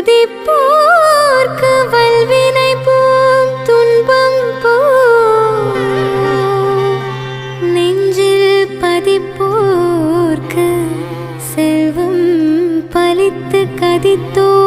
துதிப்போர்க்கு வல்வினை போம் துன்பம் போ நெஞ்சில் பதிப்போர்க்கு செல்வம் பலித்து கதித்தோங்கும்